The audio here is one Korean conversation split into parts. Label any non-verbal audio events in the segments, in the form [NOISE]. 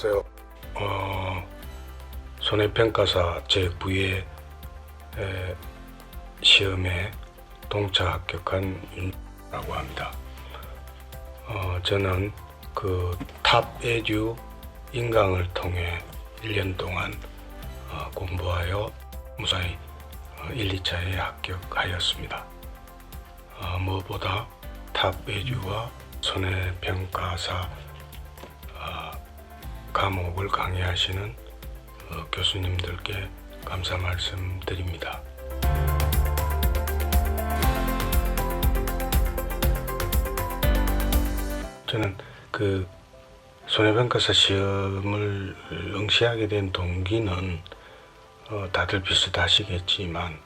안녕하세요. 어, 손해평가사 제9회 시험에 동차 합격한 윤라고 합니다. 어, 저는 그 탑 에듀 인강을 통해 1년 동안 어, 공부하여 무사히 어, 1, 2차에 합격하였습니다. 어, 무엇보다 탑 에듀와 손해평가사 어, 과목을 강의하시는 어, 교수님들께 감사 말씀드립니다. 저는 그 손해평가사 시험을 응시하게 된 동기는 어, 다들 비슷하시겠지만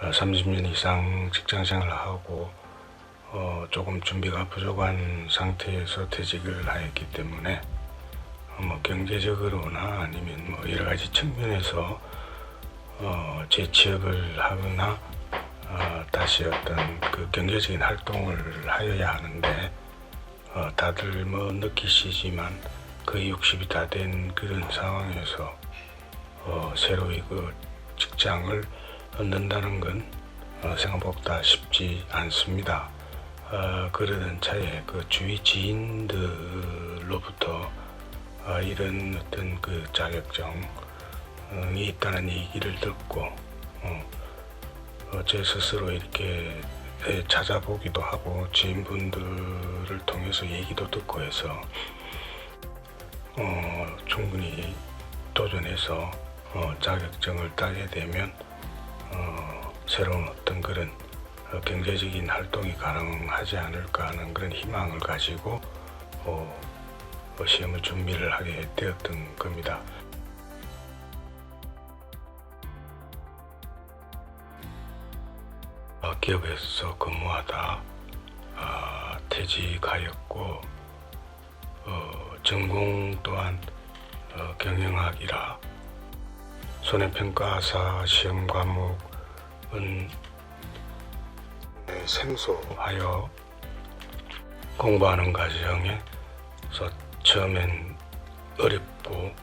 어, 30년 이상 직장 생활을 하고 어, 조금 준비가 부족한 상태에서 퇴직을 하였기 때문에 어, 뭐 경제적으로나 아니면 뭐 여러 가지 측면에서 어, 재취업을 하거나 어, 다시 어떤 그 경제적인 활동을 하여야 하는데 어, 다들 뭐 느끼시지만 거의 60이 다 된 그런 상황에서 어, 새로이 그 직장을 얻는다는 건 어, 생각보다 쉽지 않습니다. 어, 그러던 차에 그 주위 지인들로부터 어, 이런 어떤 그 자격증이 있다는 얘기를 듣고 어, 어, 제 스스로 이렇게 에, 찾아보기도 하고 지인분들을 통해서 얘기도 듣고 해서 어, 충분히 도전해서 어, 자격증을 따게 되면 어, 새로운 어떤 그런 어, 경제적인 활동이 가능하지 않을까 하는 그런 희망을 가지고 어, 어, 시험을 준비를 하게 되었던 겁니다. 어, 기업에서 근무하다 아, 퇴직하였고 어, 전공 또한 어, 경영학이라 손해평가사 시험 과목은 생소하여 공부하는 과정에서 처음엔 어렵고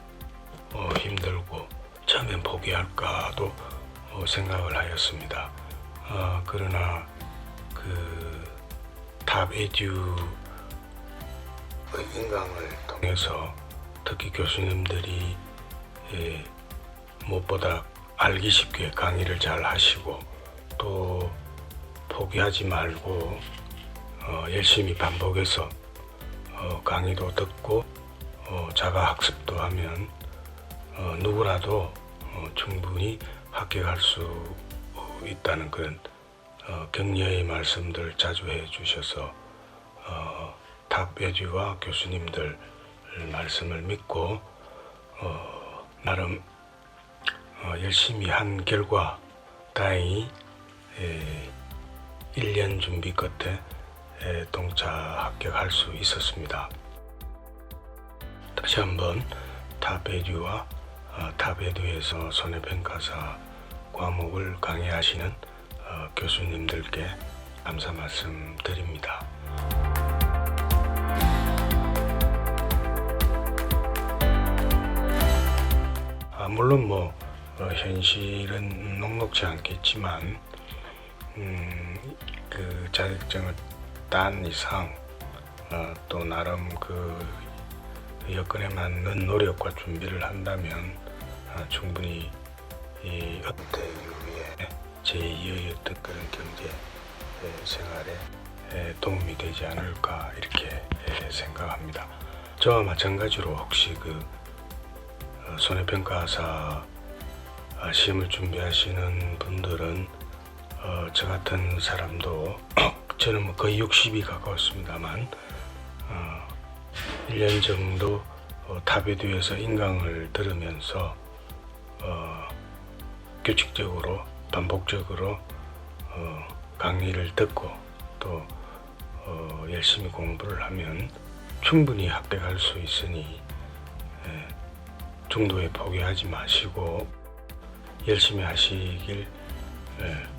어, 힘들고 처음엔 포기할까도 어, 생각을 하였습니다. 어, 그러나 그탑 에듀 인강을 통해서 특히 교수님들이 예, 무엇보다 알기 쉽게 강의를 잘 하시고 또 포기하지 말고 어, 열심히 반복해서 어, 강의도 듣고 어, 자가 학습도 하면 어, 누구라도 어, 충분히 합격할 수 있다는 그런 어, 격려의 말씀들 자주 해 주셔서 어, 탑에듀와 교수님들 말씀을 믿고 어, 나름 어, 열심히 한 결과 다행히 에, 1년 준비 끝에 에, 동차 합격할 수 있었습니다. 다시 한번 탑에듀와 어, 탑에듀에서 손해평가사 과목을 강의하시는 어, 교수님들께 감사 말씀 드립니다. 아, 물론 뭐 어, 현실은 녹록지 않겠지만 음, 그 자격증을 딴 이상 어, 또 나름 그 여건에 맞는 노력과 준비를 한다면 아, 충분히 이 은퇴 이후에 제2의 어떤 그런 경제 에, 생활에 에, 도움이 되지 않을까 이렇게 에, 생각합니다. 저와 마찬가지로 혹시 그 어, 손해평가사 아, 시험을 준비하시는 분들은 어, 저 같은 사람도 [CLEARS THROAT] 저는 뭐 거의 60이 가까웠습니다만 어, 1년 정도 어, 탑에듀에서 인강을 들으면서 어, 규칙적으로 반복적으로 어, 강의를 듣고 또 어, 열심히 공부를 하면 충분히 합격할 수 있으니 예, 중도에 포기하지 마시고 열심히 하시길 예,